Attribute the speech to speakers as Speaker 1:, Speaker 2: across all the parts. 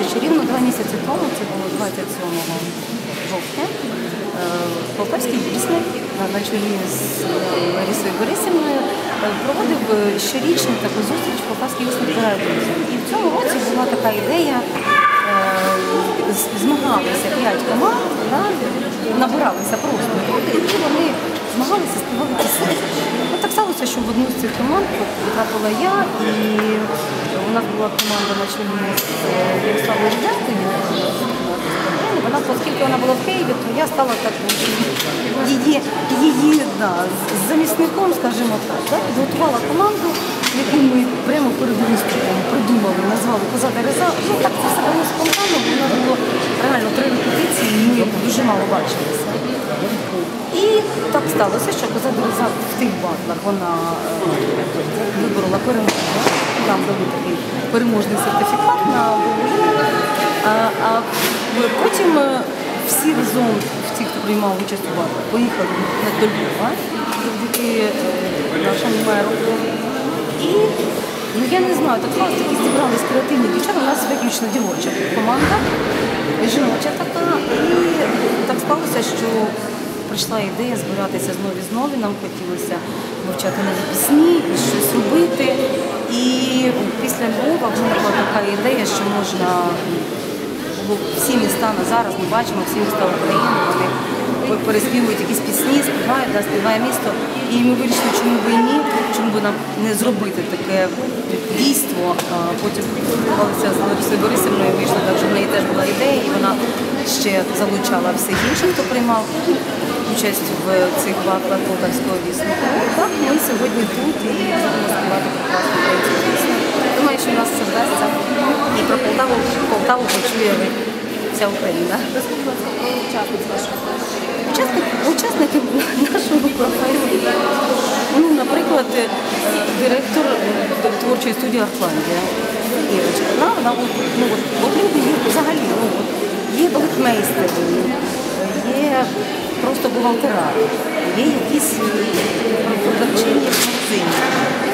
Speaker 1: місяць, рівно два місяці тому, це було 27 жовтня, е, Полтавський вісник на чолі з е, Ларісою Борисівною е, проводив щорічну таку зустріч Полтавський вісник збирає. І в цьому році була така ідея, змагалися п'ять команд, набиралися просто люди, і вони змагалися співати пісні. Ну, так сталося, що в одну з цих команд потрапила я, і у нас була команда на чолі е, Вона, оскільки вона була в Києві, то я стала так її, її да, замісником, скажімо так, да, підготувала команду, яку ми прямо перед виступом придумали, назвали Коза Дереза. Ну так це все було спонтанно, бо у нас було реально три репетиції, і ми дуже мало бачилися. І так сталося, що коза в тих батлах вона е, виборола перемогу. Нам дали такий переможний сертифікат на. А, а потім е, всі разом, всі, хто приймав участь у батлах, поїхали до Львова завдяки е, нашому меру. І ну я не знаю, так просто такі зібрались креативні дівчата. У нас виключно дівоча команда, жіноча така. І так сталося, що прийшла ідея збиратися знову і знову. Нам хотілося вивчати нові пісні, щось робити. І після Львова виникла така ідея, що можна бо всі міста на зараз ми бачимо, всі міста України, вони переспівують якісь пісні, співають, да, співає місто. І ми вирішили, чому би і ні, чому би нам не зробити таке дійство. Потім спілкувалися з Ларисою Борисівною, вийшло так, що в неї теж була ідея, і вона ще залучала всіх інших, хто приймав участь в цих батлах полтавського вісника. Так, ми сьогодні тут і будемо співати прекрасну українську пісню. Думаю, що в нас це вдасться. І про Полтаву, Полтаву почує вся Україна.
Speaker 2: Про
Speaker 1: Учасники, нашого конкурсу, ну, наприклад, директор творчої студії Артландія Ірочка. Вона, ну, от, от взагалі, ну, є балетмейстери, є просто бухгалтера, є якісь е, продавчині в магазині.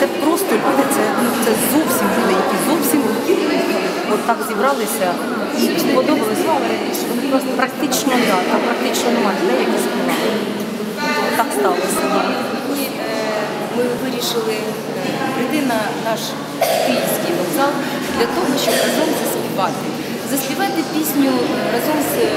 Speaker 1: Це просто люди, це, ну, це зовсім люди, які зовсім от так зібралися і сподобалось. Вони просто практично да, там практично немає людей, які співали. Так сталося. да.
Speaker 3: Ми, е, вирішили е, прийти на наш київський вокзал для того, щоб разом заспівати. Заспівати пісню разом з е,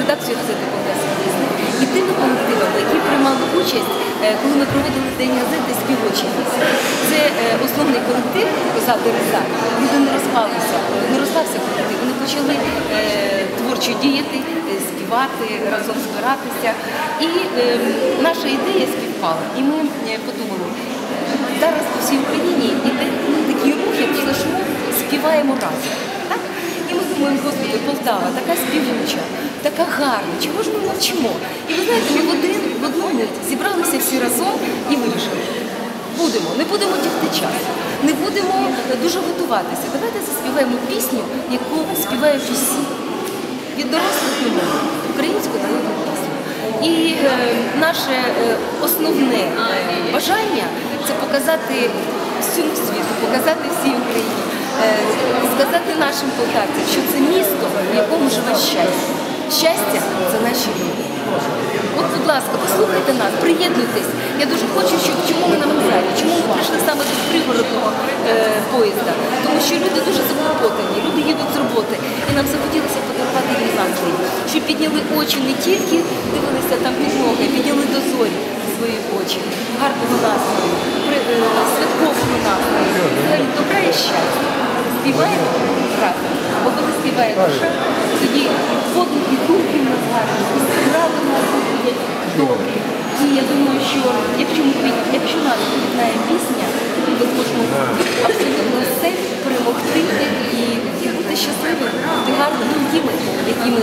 Speaker 3: редакцією газети «Полтавський вісник» і тими колективами, які приймали участь, е, коли ми проводили День газети співочі пісні. Це е, основний колектив Коза Дереза. Люди не розпалися, не розпався колектив. Вони почали творчо діяти, співати, разом збиратися. І наша ідея співпала. І ми подумали, зараз по всій Україні іде такий рух, як флешмоб, співаємо разом. Так? Думаємо, господи, Полтава, така співуча, така гарна, чого ж ми мовчимо? І ви знаєте, ми в один в одну мить зібралися всі разом і вирішили. Будемо, не будемо тягти час, не будемо дуже готуватися. Давайте заспіваємо пісню, яку співають усі від дорослих до українську народну пісню. І е, наше е, основне бажання це показати всьому світу, показати всій Україні, сказати нашим полтавцям, що це місто, в якому живе щастя. Щастя це наші люди. От, будь ласка, послухайте нас, приєднуйтесь. Я дуже хочу, щоб чому ми на вокзалі, чому ми прийшли саме до пригородного е, поїзда. Тому що люди дуже заклопотані, люди їдуть з роботи. І нам захотілося подарувати їм настрій, щоб підняли очі не тільки дивилися там під ноги, підняли до зорі свої очі, гарного настрою, е, святкового настрою, щастя. Співаємо разом, бо коли співає душа, тоді подумки думки в нас гарні, справи в нас будуть добрі. І я думаю, що якщо ми якщо нас піднає пісня, то ми зможемо абсолютно все перемогти і, і бути щасливими, бути гарними такими, якими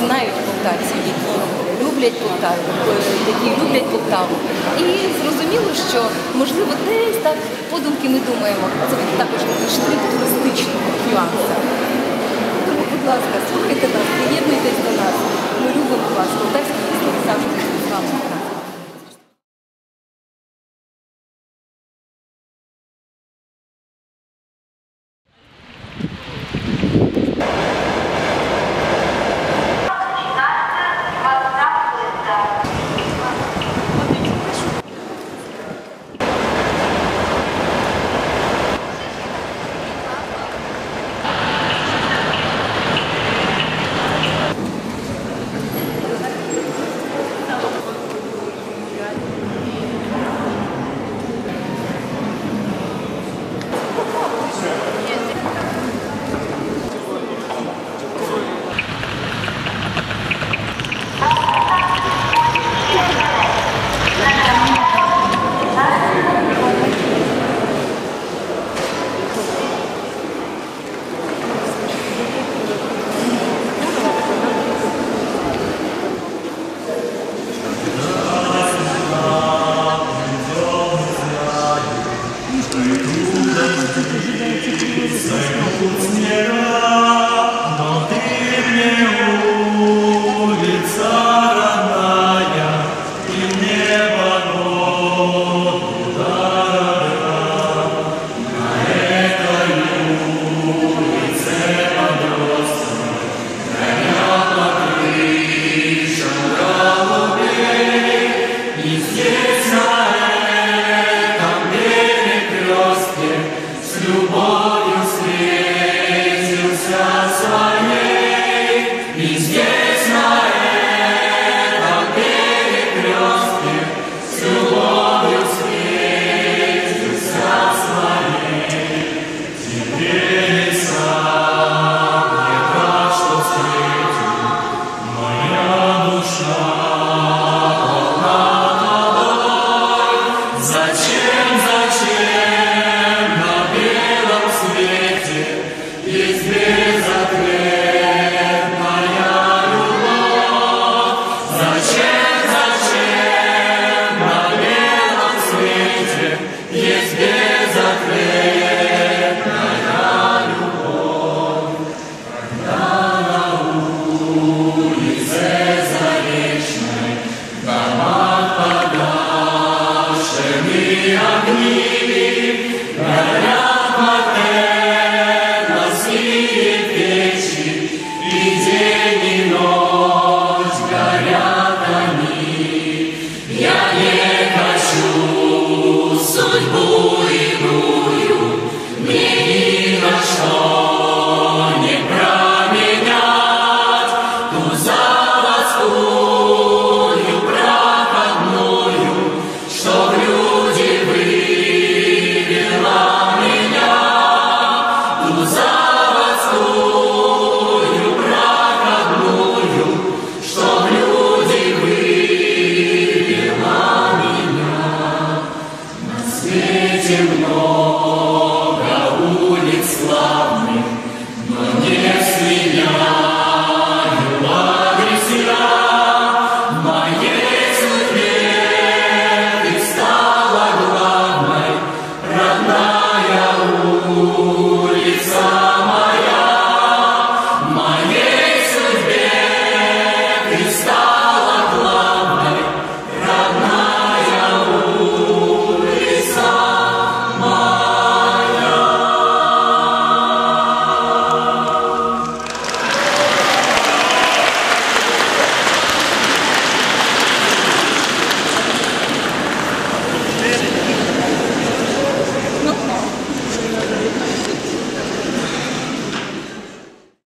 Speaker 3: знають полтавці, які люблять Полтаву, е, які люблять Полтаву. І зрозуміло, що можливо десь так подумки ми думаємо, це також такий штрих туристичного нюанса. Тому, будь ласка, слухайте нас, приєднуйтесь до нас. Ми любимо вас.